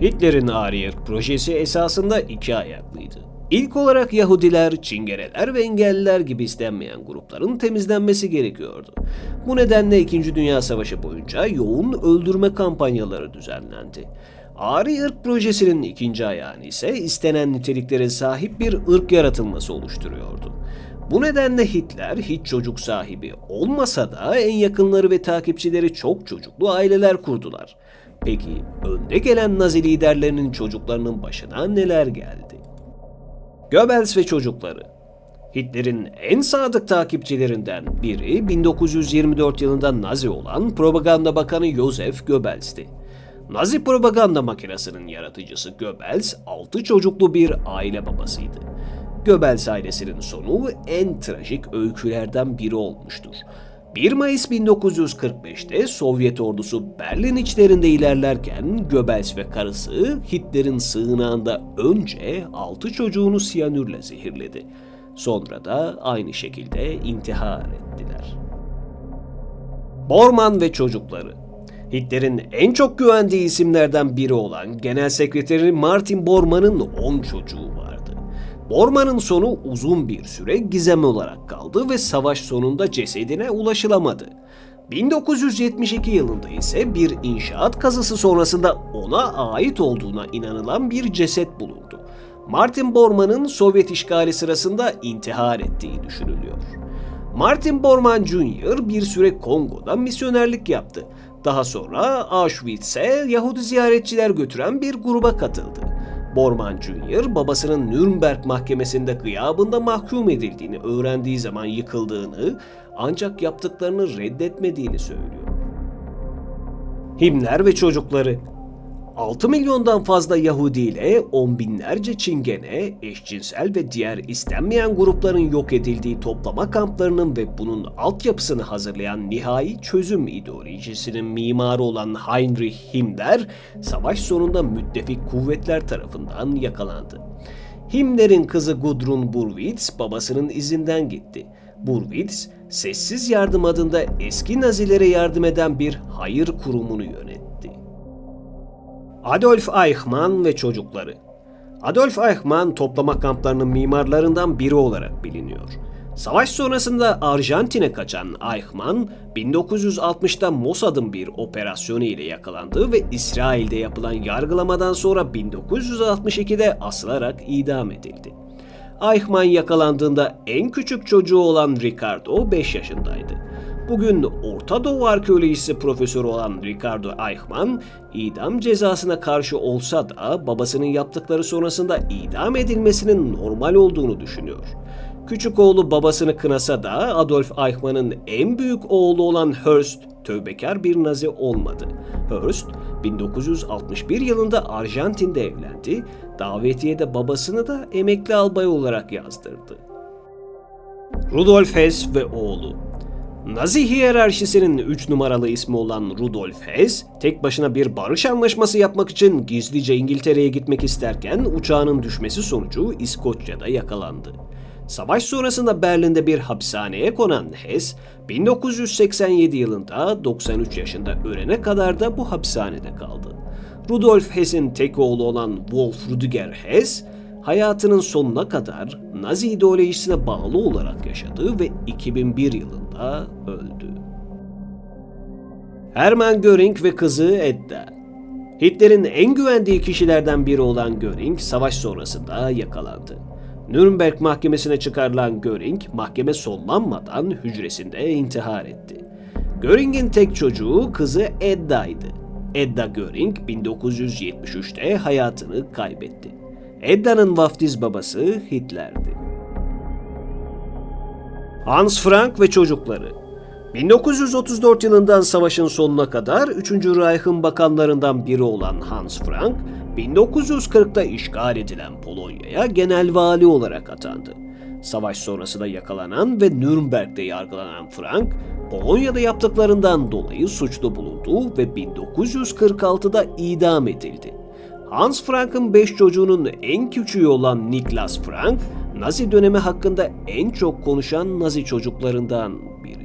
Hitler'in Ariyerk projesi esasında iki ayaklıydı. İlk olarak Yahudiler, Çingeneler ve engelliler gibi istenmeyen grupların temizlenmesi gerekiyordu. Bu nedenle İkinci Dünya Savaşı boyunca yoğun öldürme kampanyaları düzenlendi. Ari ırk projesinin ikinci ayağını ise istenen niteliklere sahip bir ırk yaratılması oluşturuyordu. Bu nedenle Hitler hiç çocuk sahibi olmasa da en yakınları ve takipçileri çok çocuklu aileler kurdular. Peki önde gelen Nazi liderlerinin çocuklarının başına neler geldi? Goebbels ve çocukları Hitler'in en sadık takipçilerinden biri 1924 yılında Nazi olan Propaganda Bakanı Joseph Goebbels'ti. Nazi propaganda makinesinin yaratıcısı Goebbels, 6 çocuklu bir aile babasıydı. Goebbels ailesinin sonu en trajik öykülerden biri olmuştur. 1 Mayıs 1945'te Sovyet ordusu Berlin içlerinde ilerlerken Goebbels ve karısı Hitler'in sığınağında önce 6 çocuğunu siyanürle zehirledi. Sonra da aynı şekilde intihar ettiler. Bormann ve çocukları Hitler'in en çok güvendiği isimlerden biri olan Genel Sekreteri Martin Bormann'ın 10 çocuğu vardı. Bormann'ın sonu uzun bir süre gizem olarak kaldı ve savaş sonunda cesedine ulaşılamadı. 1972 yılında ise bir inşaat kazısı sonrasında ona ait olduğuna inanılan bir ceset bulundu. Martin Bormann'ın Sovyet işgali sırasında intihar ettiği düşünülüyor. Martin Bormann Jr. bir süre Kongo'da misyonerlik yaptı. Daha sonra Auschwitz'e Yahudi ziyaretçiler götüren bir gruba katıldı. Bormann Jr. babasının Nürnberg mahkemesinde gıyabında mahkum edildiğini öğrendiği zaman yıkıldığını ancak yaptıklarını reddetmediğini söylüyor. Himler ve çocukları 6 milyondan fazla Yahudi ile on binlerce Çingene, eşcinsel ve diğer istenmeyen grupların yok edildiği toplama kamplarının ve bunun altyapısını hazırlayan nihai çözüm ideolojisinin mimarı olan Heinrich Himmler, savaş sonunda müttefik kuvvetler tarafından yakalandı. Himmler'in kızı Gudrun Burwitz babasının izinden gitti. Burwitz, Sessiz Yardım adında eski Nazilere yardım eden bir hayır kurumunu yönetti. Adolf Eichmann ve çocukları. Adolf Eichmann toplama kamplarının mimarlarından biri olarak biliniyor. Savaş sonrasında Arjantin'e kaçan Eichmann, 1960'da Mossad'ın bir operasyonu ile yakalandı ve İsrail'de yapılan yargılamadan sonra 1962'de asılarak idam edildi. Eichmann yakalandığında en küçük çocuğu olan Ricardo 5 yaşındaydı. Bugün Orta Doğu arkeolojisi profesörü olan Ricardo Eichmann, idam cezasına karşı olsa da babasının yaptıkları sonrasında idam edilmesinin normal olduğunu düşünüyor. Küçük oğlu babasını kınasa da Adolf Eichmann'ın en büyük oğlu olan Hearst tövbekar bir nazi olmadı. Hearst 1961 yılında Arjantin'de evlendi, davetiye babasını da emekli albay olarak yazdırdı. Rudolf Hess ve oğlu Nazi hiyerarşisinin 3 numaralı ismi olan Rudolf Hess, tek başına bir barış anlaşması yapmak için gizlice İngiltere'ye gitmek isterken uçağının düşmesi sonucu İskoçya'da yakalandı. Savaş sonrasında Berlin'de bir hapishaneye konan Hess, 1987 yılında 93 yaşında ölene kadar da bu hapishanede kaldı. Rudolf Hess'in tek oğlu olan Wolf Rüdiger Hess, hayatının sonuna kadar Nazi ideolojisine bağlı olarak yaşadı ve 2001 yılında öldü. Hermann Göring ve kızı Edda Hitler'in en güvendiği kişilerden biri olan Göring savaş sonrasında yakalandı. Nürnberg mahkemesine çıkarılan Göring mahkeme sonlanmadan hücresinde intihar etti. Göring'in tek çocuğu kızı Edda'ydı. Edda Göring 1973'te hayatını kaybetti. Edda'nın vaftiz babası Hitler'di. Hans Frank ve çocukları 1934 yılından savaşın sonuna kadar 3. Reich'ın bakanlarından biri olan Hans Frank, 1940'da işgal edilen Polonya'ya genel vali olarak atandı. Savaş sonrası da yakalanan ve Nürnberg'de yargılanan Frank, Polonya'da yaptıklarından dolayı suçlu bulundu ve 1946'da idam edildi. Hans Frank'ın 5 çocuğunun en küçüğü olan Niklas Frank, Nazi dönemi hakkında en çok konuşan Nazi çocuklarından biri.